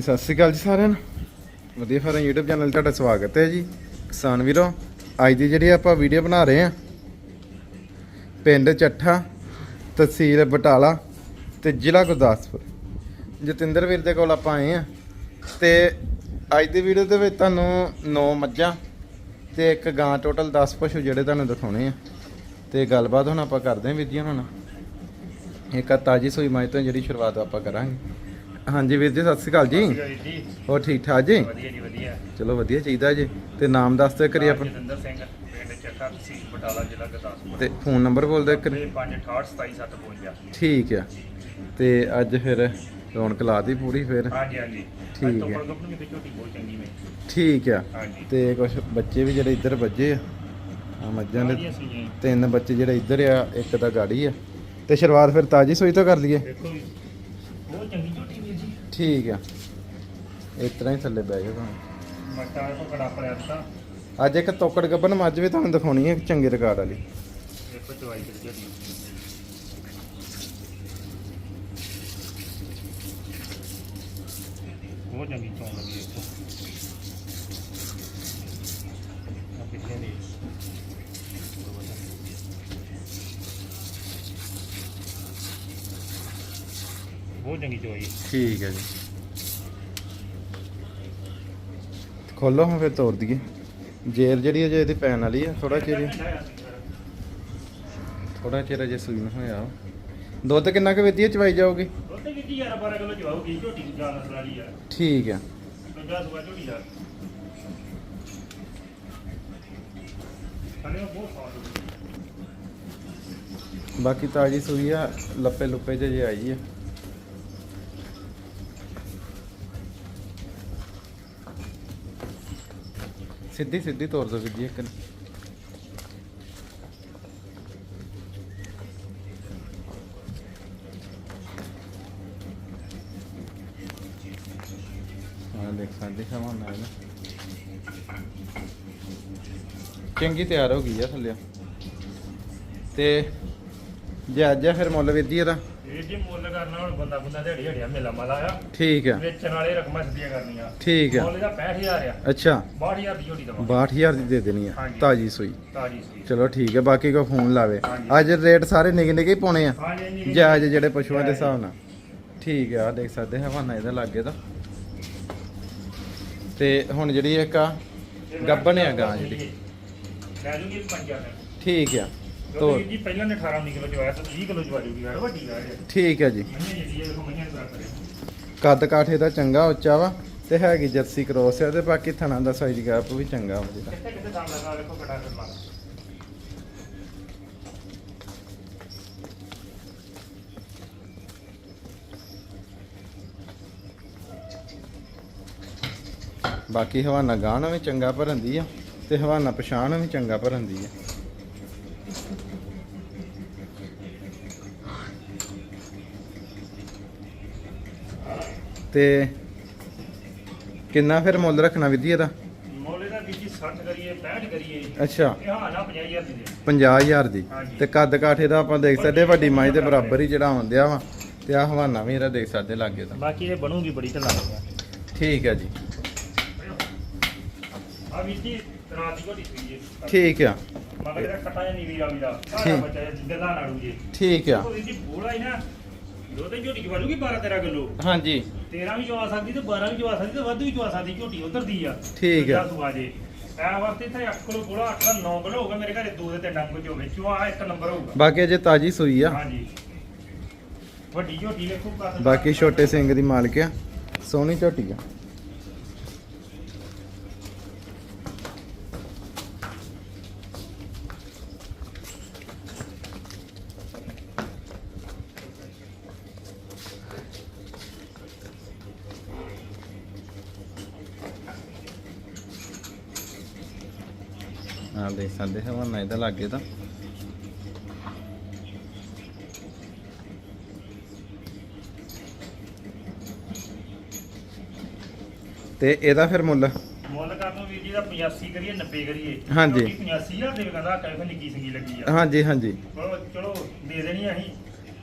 ਸਤਿ ਸ਼੍ਰੀ ਅਕਾਲ ਜੀ ਸਾਰਿਆਂ ਨੂੰ। ਵਧੀਆ ਫਾਰਮ YouTube ਚੈਨਲ 'ਤੇ ਤੁਹਾਡਾ ਸਵਾਗਤ ਹੈ ਜੀ। ਕਿਸਾਨ ਵੀਰੋ, ਅੱਜ ਦੀ ਜਿਹੜੀ ਆਪਾਂ ਵੀਡੀਓ ਬਣਾ ਰਹੇ ਆ ਪਿੰਡ ਚੱਠਾ, ਤਹਿਸੀਲ ਬਟਾਲਾ ਤੇ ਜ਼ਿਲ੍ਹਾ ਗੁਰਦਾਸਪੁਰ। ਜਤਿੰਦਰ ਵੀਰ ਦੇ ਕੋਲ ਆਪਾਂ ਆਏ ਆ ਤੇ ਅੱਜ ਦੀ ਵੀਡੀਓ ਦੇ ਵਿੱਚ ਤੁਹਾਨੂੰ 9 ਮੱਝਾਂ ਤੇ ਇੱਕ ਗਾਂ ਟੋਟਲ 10 ਪਸ਼ੂ ਜਿਹੜੇ ਤੁਹਾਨੂੰ ਦਿਖਾਉਣੇ ਆ। ਤੇ ਗੱਲਬਾਤ ਹੁਣ ਆਪਾਂ ਕਰਦੇ ਹਾਂ ਵੀਰ ਜੀ ਹੁਣ ਇੱਕ ਆ ਤਾਜੀ ਸੂਈ ਮਾਈ ਤੋਂ ਜਿਹੜੀ ਸ਼ੁਰੂਆਤ ਆਪਾਂ ਕਰਾਂਗੇ। ਹਾਂਜੀ ਵੀਰ ਜੀ ਸਤਿ ਸ਼੍ਰੀ ਅਕਾਲ ਜੀ। ਜੀ। ਹੋਰ ਠੀਕ ਠਾਕ ਜੀ? ਵਧੀਆ ਜੀ ਵਧੀਆ। ਚਲੋ ਵਧੀਆ ਚਾਹੀਦਾ ਜੀ। ਤੇ ਨਾਮ ਦੱਸ ਦਿਓ ਕਰੀ ਆਪਣਾ ਜਤਿੰਦਰ ਸਿੰਘ ਪਿੰਡ ਚੱਕਾ ਤਹਿਸੀਲ ਬਟਾਲਾ ਜ਼ਿਲ੍ਹਾ ਗੁਰਦਾਸਪੁਰ। ਤੇ ਫੋਨ ਨੰਬਰ ਬੋਲ ਦਿਓ ਕਰੀ 5682752 ਠੀਕ ਆ। ਤੇ ਅੱਜ ਫਿਰ ਰੌਣਕ ਲਾਤੀ ਪੂਰੀ ਫਿਰ। ਹਾਂਜੀ ਹਾਂਜੀ। ਠੀਕ ਹੈ। ਝੋਟੀ ਬਹੁਤ ਚੰਗੀ ਮੈਂ ਠੀਕ ਆ। ਤੇ ਕੁਝ ਬੱਚੇ ਵੀ ਜਿਹੜੇ ਇੱਧਰ ਵੱਜੇ ਆ। ਆ ਮੱਝਾਂ ਦੇ ਤਿੰਨ ਬੱਚੇ ਜਿਹੜੇ ਇੱਧਰ ਆ ਇੱਕ ਤਾਂ ਗਾੜੀ ਆ। ਤੇ ਸ਼ੁਰੂਆਤ ਫਿਰ ਤਾਜੀ ਸੂਈ ਤੋਂ ਕਰ ਲਈਏ। ਦੇਖੋ ਬਹੁਤ ਚੰਗੀ ਠੀਕ ਆ। ਇਸ ਤਰ੍ਹਾਂ ਹੀ ਥੱਲੇ ਬਹਿ ਜਾਓ ਤੁਹਾਨੂੰ ਮੱਟਾ ਪੜਿਆ ਅੱਜ ਇੱਕ ਤੋਕੜ ਗੱਬਨ ਮੱਝ ਵੀ ਤੁਹਾਨੂੰ ਦਿਖਾਉਣੀ ਹੈ ਚੰਗੇ ਰਿਕਾਰਡ ਵਾਲੀ। ਦੇਖੋ ਚਵਾਈ ਤੇ ਝੋਟੀ ਬਹੁਤ ਚੰਗੀ ਚੋਣ ਲੱਗੀ ਦੇਖੋ ਆ ਪਿੱਛੇ ਦੀ। ਬਹੁਤ ਚੰਗੀ ਚੋਈ ਠੀਕ ਹੈ ਜੀ। ਖੋਲੋ ਹੁਣ ਫਿਰ ਤੋੜ ਦਈਏ। ਜੇਰ ਜਿਹੜੀ ਅਜੇ ਇਹਦੀ ਪੈਣ ਵਾਲੀ ਆ ਥੋੜਾ ਚਿਰ ਥੋੜਾ ਚਿਰ ਅਜੇ ਸੂਈ ਨੂੰ ਹੋਇਆ। ਦੁੱਧ ਕਿੰਨਾ ਕੁ ਵਧੀਆ ਚਵਾਈ ਜਾਊਗੀ? ਉੱਤੇ ਕਿੱਡੀ ਯਾਰ 12 ਕਿਲੋ ਚਵਾਉਗੀ ਝੋਟੀ ਦੀ ਨਸਲ ਵਾਲੀ ਆ। ਠੀਕ ਆ। ਪੰਜਾਹ ਸੁਬਾ ਝੋਟੀ ਆ ਖਾਣੇ ਬਹੁਤ ਸਵਾਦ ਬਾਕੀ ਤਾਜੀ ਸੂਈ ਆ ਲੱਪੇ ਲੁੱਪੇ ਜੇ ਆਈ ਆ। ਸਿੱਧੀ ਸਿੱਧੀ ਤੋੜ ਦੋ ਵੀਰ ਜੀ ਇੱਕ ਨੂੰ। ਦੇਖ ਸਕਦੇ ਸਮਾਂ ਨਾਲ ਚੰਗੀ ਤਿਆਰ ਹੋ ਗਈ ਆ ਥੱਲੇ ਤੇ ਜੇ ਅੱਜ ਆ ਫਿਰ ਮੁੱਲ ਵੀਰ ਜੀ ਇਹਦਾ ਇਹ ਜੀ ਮੁੱਲ ਕਰਨਾ ਹੁਣ ਬੰਦਾ ਬੰਦਾ ਦਿਹਾੜੀ ਹੜਿਆ ਮੇਲਾ ਮਾਲਾ ਆ। ਠੀਕ ਆ। ਵੇਚਣ ਵਾਲੇ ਰਕਮਾਂ ਸਿੱਧੀਆਂ ਕਰਨੀਆਂ। ਠੀਕ ਆ। ਮੁੱਲ ਦਾ 65000 ਆ। ਅੱਛਾ। 62000 ਦੀ ਝੋਟੀ ਦਵਾ 62000 ਦੀ ਦੇ ਦੇਣੀ ਆ। ਹਾਂਜੀ। ਤਾਜੀ ਸੂਈ। ਤਾਜੀ ਸੀ ਚਲੋ ਠੀਕ ਹੈ ਬਾਕੀ ਕੋ ਫੋਨ ਲਾਵੇ। ਅੱਜ ਰੇਟ ਸਾਰੇ ਨਿੱਕੇ ਨਿੱਕੇ ਹੀ ਪਾਉਣੇ ਆ। ਹਾਂਜੀ ਜਾਇਜ਼ ਜਿਹੜੇ ਪਸ਼ੂਆਂ ਦੇ ਹਿਸਾਬ ਨਾਲ। ਠੀਕ ਆ ਆਹ ਦੇਖ ਸਕਦੇ ਹਵਾਨਾ ਇਹਦਾ ਲੱਗੇ ਤਾਂ। ਤੇ ਹੁਣ ਜਿਹੜੀ ਇੱਕ ਆ ਗੱਭਣ ਆ ਗਾਂ ਜਿਹੜੀ। ਲੈ ਜੂਗੀ ਠੀਕ ਆ। ਤੋ ਤੋਰ ਜੀ ਪਹਿਲਾਂ ਨੇ 18 19 ਕਿਲੋ ਚਵਾਇਆ ਤਾਂ 20 ਕਿਲੋ ਚਵਾ ਜੂਗੀ ਯਾਰ ਵੱਡੀ ਆ ਇਹ। ਠੀਕ ਹੈ ਜੀ। ਦੇਖੋ ਹੈ ਕੱਦ ਕਾਠੇ ਦਾ ਚੰਗਾ ਉੱਚਾ ਵਾ ਤੇ ਹੈਗੀ ਜਰਸੀ ਕ੍ਰੋਸ ਆ ਤੇ ਬਾਕੀ ਥਣਾ ਦਾ ਸਾਈਜ਼ ਗੈਪ ਵੀ ਚੰਗਾ ਵਾ ਜਿਹਦਾ ਕਿੱਥੇ ਕਿੱਥੇ ਦਾਮ ਲਗਾ ਦੇਖੋ ਕਟਾ ਕਰ ਮਾਰ ਬਾਕੀ ਹਵਾਨਾ ਗਾਣਾ ਵੀ ਚੰਗਾ ਭਰੰਦੀ ਆ ਤੇ ਹਵਾਨਾ ਪਛਾਣ ਵੀ ਚੰਗਾ ਭਰੰਦੀ ਆ। ਤੇ ਕਿੰਨਾ ਫਿਰ ਮੁੱਲ ਰੱਖਣਾ ਵਿਧੀ ਇਹਦਾ? ਮੋਲੇ ਦਾ ਵਿੱਚ 60 ਕਰੀਏ 65 ਕਰੀਏ। ਅੱਛਾ। ਇਹ ਹਾਂ ਨਾ 50000 ਦੀ ਦੇ। 50000 ਦੀ। ਤੇ ਕੱਦ ਕਾਠੇ ਦਾ ਆਪਾਂ ਦੇਖ ਸਕਦੇ ਵੱਡੀ ਮਾਈ ਦੇ ਬਰਾਬਰ ਹੀ ਜਿਹੜਾ ਆਉਂਦਿਆ ਵਾ। ਤੇ ਆ ਹਵਾਨਾ ਵੀ ਇਹਦਾ ਦੇਖ ਸਕਦੇ ਲਾਗੇ ਤਾਂ ਬਾਕੀ ਇਹ ਬਣੂਗੀ ਬੜੀ ਢਲਾ ਲਗਾ ਠੀਕ ਹੈ ਜੀ। ਆ ਵੀਰ ਜੀ ਰਾਤ ਦੀ ਸੀ ਜੀ ਠੀਕ ਆ। ਮਗਰ ਇਹਦਾ ਕੱਟਾ ਜਾਂ ਨੀਵੀਂ ਰਾਵੀ ਦਾ। ਸਾਰਾ। ਬੱਚਾ ਜਿੱਦਾਂ ਨਾੜੂ ਜੀ। ਠੀਕ ਆ। ਵੀਰ ਜੀ ਬੋਲਾ ਹੀ ਨਾ ਦੋ ਤੇ ਝੋਟੀ ਚਵਾਲੂਗੀ 12 13 ਕਿਲੋ। ਹਾਂਜੀ। 13 ਵੀ ਚਵਾ ਸਕਦੀ ਤੇ 12 ਵੀ ਚਵਾ ਸਕਦੀ ਤੇ ਵੱਧ ਵੀ ਚਵਾ ਸਕਦੀ ਝੋਟੀ ਉਧਰ ਦੀ ਆ। ਠੀਕ ਆ। ਤੂੰ ਆ ਜੇ ਐ ਵਕਤ ਇੱਥੇ 8 ਕਿਲੋ ਬੋਲਾ 8 9 ਕਿਲੋ ਹੋਊਗਾ ਮੇਰੇ ਘਰੇ ਦੋ ਦੇ ਤੇ ਡੰਗ ਚ ਹੋਵੇ। ਚਵਾ ਇੱਕ ਨੰਬਰ ਹੋਊਗਾ। ਬਾਕੀ ਅਜੇ ਤਾਜੀ ਸੂਈ ਆ। ਹਾਂਜੀ। ਵੱਡੀ ਝੋਟੀ ਵੇਖੋ ਕੱਦ ਬਾਕੀ ਛੋਟੇ ਸਿੰਘ ਦੀ ਮਾਲਕ ਆ। ਸੋਹਣੀ ਝੋਟੀ ਆ। ਆ ਦੇਖ ਸਕਦੇ ਹਵਾਨਾ ਇਹਦਾ ਲੱਗੇ ਤਾਂ। ਤੇ ਇਹਦਾ ਫਿਰ ਮੁੱਲ? ਮੁੱਲ ਕਰ ਦੋ ਵੀਰ ਜੀ ਦਾ 85 ਕਰੀਏ 90 ਕਰੀਏ। ਹਾਂਜੀ। 85000 ਦੇ ਕਹਿੰਦਾ ਕਹਿ ਨਿੱਕੀ ਸੰਗੀ ਲੱਗੀ ਆ। ਹਾਂਜੀ ਹਾਂਜੀ। ਚਲੋ ਚਲੋ ਦੇ ਦੇਣੀ ਅਸੀਂ।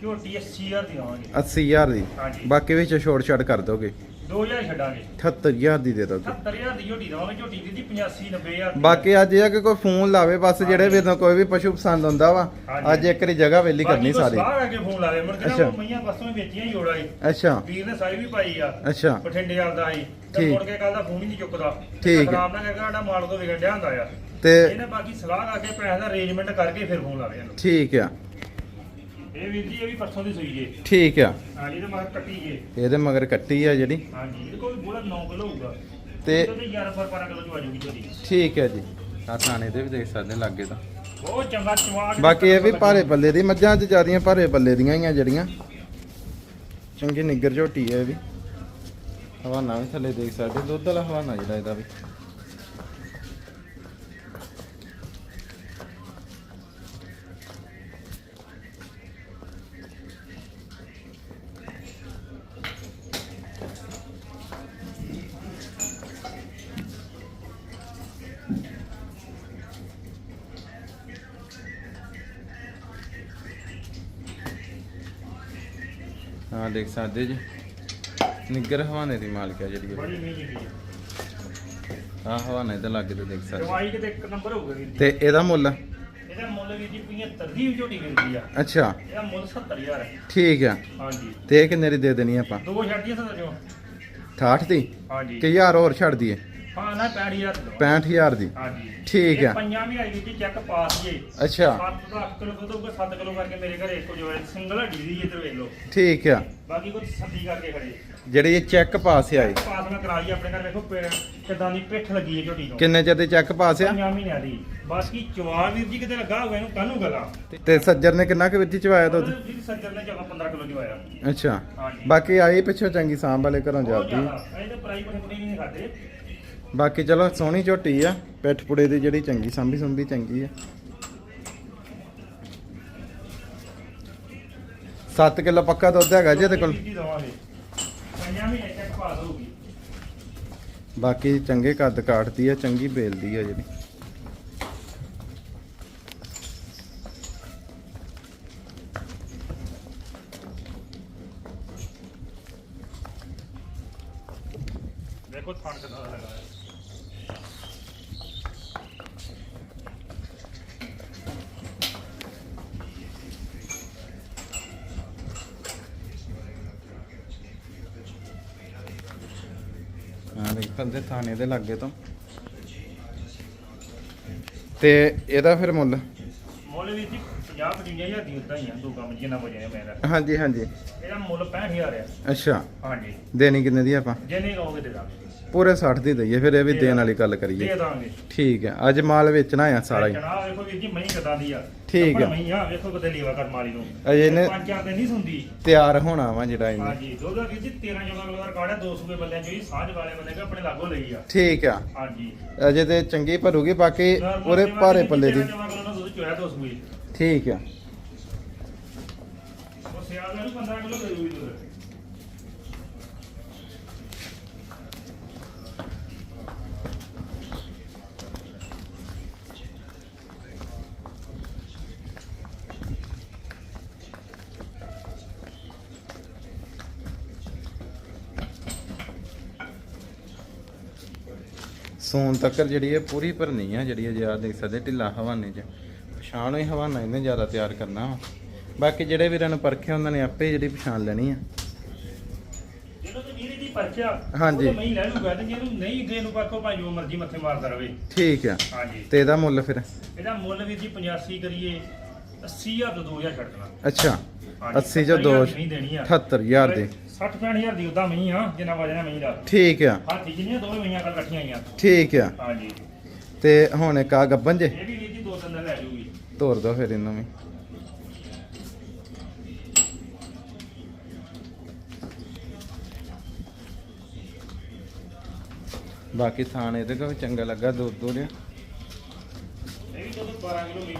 ਝੋਟੀ 80000 ਦੀ ਆਵਾਂਗੇ 80000 ਦੀ। ਬਾਕੀ ਵਿੱਚ ਛੋਟ ਛਾਟ ਕਰ ਦੋਗੇ। 2000 ਛੱਡਾਂਗੇ। 78000 ਦੀ ਦੇ ਦੋ 70000 ਦੀ ਝੋਟੀ ਦਵਾਂਗੇ ਝੋਟੀ ਦੀ 85 90000 ਦੀ। ਬਾਕੀ ਅੱਜ ਇਹ ਆ ਕਿ ਕੋਈ ਫੋਨ ਲਾਵੇ ਬਸ ਜਿਹੜੇ ਵੀਰ ਨੂੰ ਕੋਈ ਵੀ ਪਸ਼ੂ ਪਸੰਦ ਹੁੰਦਾ ਵਾ ਹਾਂਜੀ। ਅੱਜ ਇੱਕ ਵਾਰੀ ਜਗ੍ਹਾ ਵੇਲੀ ਕਰਨੀ ਸਾਰੀ। ਬਾਹਰ ਆ ਕੇ ਫੋਨ ਲਾਵੇ ਮੁੜ ਕੇ ਨਾ ਅੱਛਾ। ਉਹ ਮਈਆਂ ਬਸੋਂ ਹੀ ਵੇਚੀਆਂ ਹੀ ਜੋੜਾ ਏ ਅੱਛਾ। ਵੀਰ ਨੇ ਸਾਈ ਵੀ ਪਾਈ ਆ ਅੱਛਾ। ਬਠਿੰਡੇ ਆਉਂਦਾ ਸੀ ਤੇ ਠੀਕ। ਮੁੜ ਕੇ ਕੱਲ ਦਾ ਫੋਨ ਹੀ ਨਹੀਂ ਚੁੱਕਦਾ। ਠੀਕ। ਖਰਾਬ ਨਾ ਕਰਕੇ ਸਾਡਾ ਮਾਲ ਤੋਂ ਵਿਗੜ ਡਿਆ ਹੁੰਦਾ ਆ। ਤੇ ਇਹਨੇ ਬਾਕੀ ਸਲਾਹ ਕਰਕੇ ਪੈਸੇ ਦਾ ਅਰੇਂਜਮੈਂਟ ਕਰਕੇ ਫਿਰ ਫੋਨ ਲਾਵੇ ਇਹਨੂੰ। ਠੀਕ ਆ। ਇਹ ਵੀਰ ਜੀ ਇਹ ਵੀ ਪਰਸੋਂ ਦੀ ਸੂਈ ਜੇ। ਠੀਕ ਆ। ਹਾਂਜੀ ਤੇ ਮਗਰ ਕੱਟੀ ਜੇ। ਇਹਦੇ ਮਗਰ ਕੱਟੀ ਆ ਜਿਹੜੀ। ਹਾਂਜੀ ਇਹਦੇ ਕੋਲ ਬੋਲਾ 9 ਕਿਲੋ ਹੋਊਗਾ। ਤੇ ਤੇ 11 ਪਰ 12 ਕਿਲੋ ਚ ਆਜੂਗੀ ਝੋਟੀ ਠੀਕ ਹੈ ਜੀ। ਆ ਥਾਣੇ ਦੇ ਵੀ ਦੇਖ ਸਕਦੇ ਲਾਗੇ ਤਾਂ। ਬਹੁਤ ਚੰਗਾ ਚਵਾਕ ਬਾਕੀ ਇਹ ਵੀ ਭਾਰੇ ਪੱਲੇ ਦੀ ਮੱਝਾਂ 'ਚ ਜਿਆਦੀਆਂ ਭਾਰੇ ਪੱਲੇ ਦੀਆਂ ਹੀ ਆ ਜਿਹੜੀਆਂ। ਚੰਗੀ ਨਿੱਗਰ ਝੋਟੀ ਹੈ ਇਹ ਵੀ। ਹਵਾਨਾ ਵੀ ਥੱਲੇ ਦੇਖ ਸਕਦੇ ਦੁੱਧ ਵਾਲਾ ਹਵਾਨਾ ਜਿਹੜਾ ਇਹਦਾ ਵੀ। ਹਾਂ ਦੇਖ ਸਕਦੇ ਜੀ। ਨਿੱਗਰ ਹਵਾਨੇ ਦੀ ਮਾਲਕ ਹੈ ਜਿਹੜੀ ਬੜੀ ਮਹਿੰਗੀ ਹੈ ਆ ਹਵਾਨੇ ਦੇ ਲਾਗੇ ਤੇ ਦੇਖ ਸਕਦੇ। ਦਵਾਈ ਕਿਤੇ ਇੱਕ ਨੰਬਰ ਹੋਊਗਾ ਵੀਰ ਜੀ। ਤੇ ਇਹਦਾ ਮੁੱਲ? ਇਹਦਾ ਮੁੱਲ ਵੀਰ ਜੀ 75 ਦੀ ਝੋਟੀ ਮਿਲਦੀ ਆ। ਅੱਛਾ। ਇਹਦਾ ਮੁੱਲ 70000 ਹੈ। ਠੀਕ ਆ। ਹਾਂਜੀ। ਤੇ ਇਹ ਕਿੰਨੇ ਦੀ ਦੇ ਦੇਣੀ ਆਪਾਂ? ਦੋ ਛੱਡੀਆਂ ਸਰ ਜੋ 68 ਦੀ? ਹਾਂਜੀ। ਕਿ ਹਜ਼ਾਰ ਹੋਰ ਛੱਡ ਦਈਏ? ਹਾਂ ਨਾ 65000 ਦਿਓ। 65000 ਦੀ। ਹਾਂਜੀ। ਠੀਕ ਆ। ਪੰਜਾਂ ਵੀ ਆਈ ਚੈੱਕ ਪਾਸ ਜੇ ਅੱਛਾ। 7 ਤੋਂ 8 ਕਿਲੋ ਦੁੱਧ ਹੋਊਗਾ 7 ਕਿਲੋ ਕਰਕੇ ਮੇਰੇ ਘਰੇ ਇੱਕੋ ਜੋ ਸਿੰਗਲ ਹੱਡੀ ਦੀ ਇੱਧਰ ਵੇਖ ਲਓ। ਠੀਕ ਆ। ਬਾਕੀ ਕੁਝ ਸੱਦੀ ਕਰਕੇ ਖੜੇ। ਜਿਹੜੀ ਇਹ ਚੈੱਕ ਪਾਸ ਆਈ ਪਾਸ ਮੈਂ ਕਰਾਈ ਆਪਣੇ ਘਰ ਵੇਖੋ ਪੇ- ਕਿੱਦਾਂ ਦੀ ਪਿੱਠ ਲੱਗੀ ਹੈ ਝੋਟੀ ਨੂੰ ਕਿੰਨੇ ਚਿਰ ਦੀ ਚੈੱਕ ਪਾਸ ਆ? ਪੰਜਾਂ ਮਹੀਨਿਆਂ ਦੀ। ਬਾਕੀ ਚਵਾ ਵੀਰ ਜੀ ਕਿਤੇ ਲੱਗਾ ਹੋਊਗਾ ਇਹਨੂੰ ਕਾਹਨੂੰ ਗਲਾ। ਤੇ ਸੱਜਰ ਨੇ ਕਿੰਨਾ ਕੁ ਵਿੱਚ ਚਵਾਇਆ ਦੁੱਧ? ਜੀ ਸੱਜਰ ਨੇ ਚਵਾ 15 ਕਿਲੋ ਜਵਾਇਆ ਅੱਛਾ। ਬਾਕੀ ਆਈ ਪਿੱਛੋਂ ਚੰਗੀ ਸਾਂਭ ਵਾਲੇ ਘਰੋਂ ਜਾਂਦੀ ਇਹ ਤਾਂ ਪ੍ਰਾਈ ਬਣੇ ਬਣੇ ਨਹੀਂ ਖਾਦੇ ਬਾਕੀ ਚਲੋ ਸੋਹਣੀ ਝੋਟੀ ਆ ਪਿੱਠ ਪੁੜੇ ਦੀ ਜਿਹੜੀ ਚੰਗੀ ਸਾਂਭੀ ਸੁੰਭੀ ਚੰਗੀ ਆ। 7 ਕਿਲੋ ਪੱਕਾ ਦੁੱਧ ਹੈਗਾ ਜੀ ਇਹਦੇ ਕੋਲ। ਬਾਕੀ ਚੰਗੇ ਕੱਦ ਕਾਟਦੀ ਆ ਚੰਗੀ ਬੇਲਦੀ ਆ ਜਿਹੜੀ। ਦੇਖੋ ਥਣ ਕਿਦਾਂ ਦਾ ਲੱਗਾ ਥਾਣੇ ਦੇ ਲੱਗੇ ਤੋਂ। ਤੇ ਇਹਦਾ ਫਿਰ ਮੁੱਲ? 55000 ਦੀ ਉਦਾਂ ਹੀ ਆ ਦੋ ਕੰਮ ਜਿੰਨਾ ਵਜਿਆ ਮੇਰਾ ਹਾਂਜੀ ਹਾਂਜੀ। ਇਹਦਾ ਮੁੱਲ 65000 ਆ। ਅੱਛਾ। ਹਾਂਜੀ। ਦੇਣੀ ਕਿੰਨੇ ਦੀ ਆਪਾਂ? ਜਿੰਨੇ ਕਹੋਗੇ ਦੇ ਦਾਂਗੇ। ਪੂਰੇ 60 ਦੀ ਦਈਏ ਫਿਰ ਇਹ ਵੀ ਦੇਣ ਵਾਲੀ ਗੱਲ ਕਰੀਏ। ਦੇ ਦਾਂਗੇ। ਠੀਕ ਹੈ ਅੱਜ ਮਾਲ ਵੇਚਣਾ ਆ ਸਾਰਾ ਹੀ। ਜਨਾਬ ਵੇਖੋ ਵੀਰ ਜੀ ਮਹੀਂ ਕਿਦਾਂ ਦੀ ਆ। ਠੀਕ ਆ। ਮਹੀਂ ਆ ਵੇਖੋ ਕਿਤੇ ਲੀਵਾ ਕਰ ਮਾਲੀ ਨੂੰ। ਅਜੇ ਇਹਨੇ ਪੰਜ ਚਾਰ ਦਿਨ ਨਹੀਂ ਸੁੰਦੀ ਤਿਆਰ ਹੋਣਾ ਵਾ ਜਿਹੜਾ ਇਹਨੇ। ਹਾਂਜੀ ਦੁੱਧ ਵੀਰ ਜੀ 13 14 ਕਿਲੋ ਦਾ ਰਿਕਾਰਡ ਹੈ 200 ਰੁਪਏ ਬੰਦਿਆਂ ਚੋਂ ਸਾਂਝ ਵਾਲੇ ਬੰਦੇ ਕੋ ਆਪਣੇ ਲਾਗੋ ਲਈ ਆ। ਠੀਕ ਆ। ਹਾਂਜੀ। ਅਜੇ ਤੇ ਚੰਗੀ ਭਰੂਗੀ ਬਾਕੀ ਪੂਰੇ ਭਾਰੇ ਪੱਲੇ ਦੀ। 13 ਕਿਲੋ ਦਾ ਦੁੱਧ ਚੋਇਆ 200 ਹੀ ਠੀਕ ਆ। ਉਹ ਨੂੰ 15 ਕਿਲੋ ਦੇ ਦੂਗੀ ਦੁੱਧ। ਸੋਨ ਤੱਕ ਜਿਹੜੀ ਇਹ ਪੂਰੀ ਭਰਨੀ ਆ, ਜਿਹੜੀ ਅਜੇ ਆ ਦੇਖ ਸਕਦੇ ਢਿੱਲਾ ਹਵਾਨੇ 'ਚ। ਪਛਾਣ ਹੀ ਹਵਾਨਾ ਇਹਨੇ ਜ਼ਿਆਦਾ ਤਿਆਰ ਕਰਨਾ ਵਾ। ਬਾਕੀ ਜਿਹੜੇ ਵੀਰਾਂ ਨੂੰ ਪਰਖਿਆ ਉਹਨਾਂ ਨੇ ਆਪੇ ਜਿਹੜੀ ਪਛਾਣ ਲੈਣੀ ਆ। ਜਿਹਨੂੰ ਤੇ ਵੀਰੇ ਦੀ ਪਰਚਾ ਹਾਂਜੀ। ਉਹ ਤਾਂ ਮੈਂ ਲੈ ਲੂਗਾ ਤੇ ਜਿਹਨੂੰ ਨਹੀਂ ਦੇ ਨੂੰ ਪਰਖੋ ਭਾਈ ਜੋ ਮਰਜ਼ੀ ਮੱਥੇ ਮਾਰਦਾ ਰਵੇ। ਠੀਕ ਆ। ਹਾਂਜੀ। ਤੇ ਇਹਦਾ ਮੁੱਲ ਫਿਰ? ਇਹਦਾ ਮੁੱਲ ਵੀ ਜੀ 85 ਕਰੀਏ 80000 ਤੋਂ 2000 ਛੱਡ ਦੇਣਾ ਅੱਛਾ। ਹਾਂਜੀ, 80 ਚੋਂ 2 70,000 ਨਹੀਂ ਦੇਣੀ ਆ। 78000 ਦੀ। 60 65000 ਦੀ ਉਦਾਂ ਮਹੀਂ ਆ ਜਿੰਨਾ ਵਜਣਾ ਮਹੀਂ ਦਾ ਠੀਕ ਆ। ਹਾਥੀ ਜਿੰਨੀਆਂ ਦੋਵੇਂ ਮਹੀਆਂ ਕੱਲ ਇਕੱਠੀਆਂ ਆਈਆਂ। ਠੀਕ ਆ। ਹਾਂਜੀ। ਤੇ ਹੁਣ ਇੱਕ ਆ ਗੱਬਨ ਜੇ। ਇਹ ਵੀ ਵੀਰ ਜੀ ਦੋ ਤਿੰਨ ਦਿਨ ਲੈ ਜੂਗੀ ਤੋਰ ਦੋ ਫਿਰ ਇਹਨੂੰ ਵੀ। ਬਾਕੀ ਥਾਣ ਇਹਦੇ ਕੋਲ ਚੰਗਾ ਲੱਗਾ ਦੋ ਦੋ ਲਿਆ ਇਹ ਵੀ ਦੁੱਧ 12 ਕਿਲੋ ਮੀਟ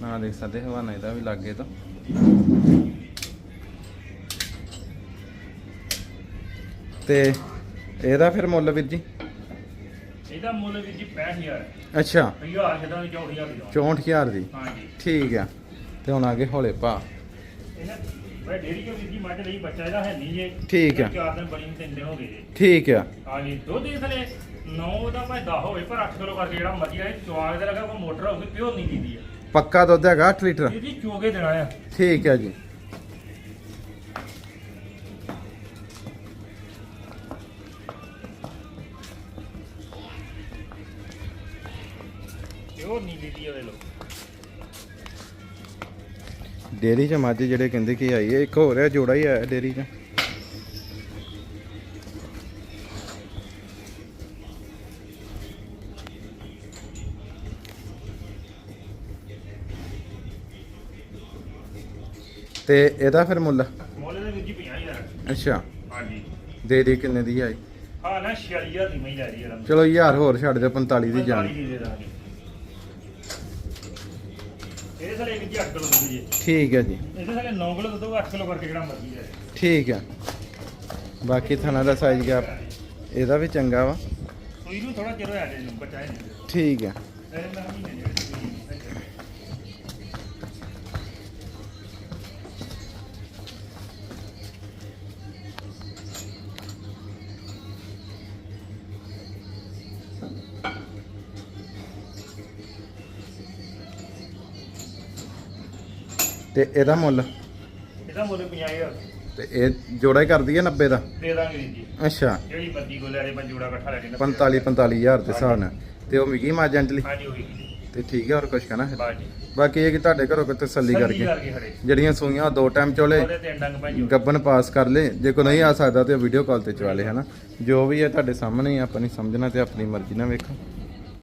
ਨਾ ਦੇਖ ਸਕਦੇ ਹਵਾਨਾ ਇਹਦਾ ਵੀ ਲੱਗੇ ਤਾਂ। ਤੇ ਇਹਦਾ ਫਿਰ ਮੁੱਲ ਵੀਰ ਜੀ? ਇਹਦਾ ਮੁੱਲ ਵੀ ਜੀ 65000 ਅੱਛਾ। ਹਜ਼ਾਰ ਛੱਡਾਂ ਦੀ 24000 ਦੀ ਦਵਾਂਗੇ। 64000 ਦੀ। ਹਾਂਜੀ। ਠੀਕ ਆ ਤੇ ਹੁਣ ਆ ਗਏ ਹੌਲੇ ਭਾ ਇਹਨਾਂ ਮੈਂ ਡੇਰੀ ਕੇ ਵੀ ਜੀ ਮੱਝ ਲਈ ਬੱਚਾ ਇਹਦਾ ਹੈ ਨਹੀਂ ਜੇ। ਠੀਕ ਆ। ਚਾਰ ਦਿਨ ਬਣੀ ਤਿੰਨ ਦਿਨ ਹੋ ਗਏ ਜੀ। ਠੀਕ ਆ ਹਾਂਜੀ ਦੁੱਧ ਇਸ ਲਈ 9 ਦਾ ਭਾਵੇਂ 10 ਹੋਵੇ ਪਰ 8 ਕਿਲੋ ਕਰਕੇ ਜਿਹੜਾ ਮਰਜ਼ੀ ਆਏ ਚਵਾਗ ਦੇ ਲਗਾ ਕੋਈ ਮੋਟਰ ਹੋਊਗੀ ਪਿਓ ਨਹੀਂ ਦਿੰਦੀ ਆ। ਪੱਕਾ ਦੁੱਧ ਹੈਗਾ 8 ਲੀਟਰ? ਇਹ ਜੀ ਚੋਗੇ ਦੇਣਾ ਆ। ਠੀਕ ਹੈ ਜੀ। ਪਿਓ ਨਹੀਂ ਦਿੰਦੀ ਉਹਦੇ ਲੋ ਡੇਰੀ 'ਚ ਮੱਝ ਜਿਹੜੇ ਕਹਿੰਦੇ ਕਿ ਆਈ ਹੈ ਇੱਕ ਹੋ ਰਿਹਾ ਜੋੜਾ ਹੀ ਆਇਆ ਡੇਰੀ 'ਚ। ਤੇ ਇਹਦਾ ਫਿਰ ਮੁੱਲ? ਮੁੱਲ ਦੇ ਵਿੱਚ 50000 ਅੱਛਾ। ਹਾਂਜੀ। ਦੇ ਦੇ ਕਿੰਨੇ ਦੀ ਆਈ? ਹਾਂ ਨਾ 46000 ਦੀ ਮੈਂ ਲੈ ਰਹੀ ਹਾਂ ਚਲੋ ਯਾਰ ਹੋਰ ਛੱਡ ਦੇ 45 ਦੀ ਜਾਣ। ਦੀ ਦੇ ਦਾਂਗੇ। ਇਹਦੇ ਸਾਲੇ ਵਿੱਚ 8 ਕਿਲੋ ਦੁੱਧ ਜੀ। ਠੀਕ ਹੈ ਜੀ। ਇਹਦੇ ਸਾਲੇ 9 ਕਿਲੋ ਦੁੱਧ 8 ਕਿਲੋ ਕਰਕੇ ਜਿਹੜਾ ਮਰਜ਼ੀ ਹੈ ਠੀਕ ਹੈ। ਬਾਕੀ ਥਣਾ ਦਾ ਸਾਈਜ਼ ਗੈਪ ਇਹਦਾ ਵੀ ਚੰਗਾ ਵਾ। ਸੂਈ ਨੂੰ ਥੋੜਾ ਚਿਰ ਹੋਇਆ ਜੇ ਬੱਚਾ ਹੈ ਨਹੀਂ ਠੀਕ ਹੈ। ਇਹ ਮੈਂ ਮਹੀਨੇ ਤੇ ਇਹਦਾ ਮੁੱਲ? ਇਹਦਾ ਮੁੱਲ 50000 ਤੇ ਇਹ ਜੋੜਾ ਹੀ ਕਰਦੀ ਹੈ 90 ਦਾ? ਦੇ ਦਾਂਗੇ ਵੀਰ ਜੀ। ਅੱਛਾ। ਜਿਹੜੀ ਮਰਜ਼ੀ ਕੋ ਲੈ ਲੈ ਮੈਂ ਜੋੜਾ ਇਕੱਠਾ ਲੈ ਕੇ 45 45000 ਦੇ ਹਿਸਾਬ ਨਾਲ। ਤੇ ਉਹ ਮਿਗੀ ਮਾਂ ਜੰਟਲੀ ਹਾਂਜੀ ਹੋਈ ਤੇ ਠੀਕ ਹੈ ਹੋਰ ਕੁਝ ਕਹਿਣਾ? ਹੈ ਬਾਜੀ ਬਾਕੀ ਇਹ ਕਿ ਤੁਹਾਡੇ ਘਰੋਂ ਕੋਈ ਤਸੱਲੀ ਕਰਕੇ ਕਰਕੇ ਜਿਹੜੀਆਂ ਸੂਈਆਂ ਦੋ ਟਾਈਮ ਚੋਲੇ ਉਹਦੇ ਤੇ ਡੰਗ ਭਾਈ ਗੱਬਨ ਪਾਸ ਕਰ ਲੇ ਜੇ ਕੋ ਨਹੀਂ ਆ ਸਕਦਾ ਤੇ ਵੀਡੀਓ ਕਾਲ ਤੇ ਚਵਾ ਲੇ ਹਨਾ? ਜੋ ਵੀ ਹੈ ਤੁਹਾਡੇ ਸਾਹਮਣੇ ਹੀ ਆ, ਆਪਣੀ ਸਮਝਣਾ ਤੇ ਆਪਣੀ ਮਰਜ਼ੀ ਨਾਲ ਵੇਖੋ।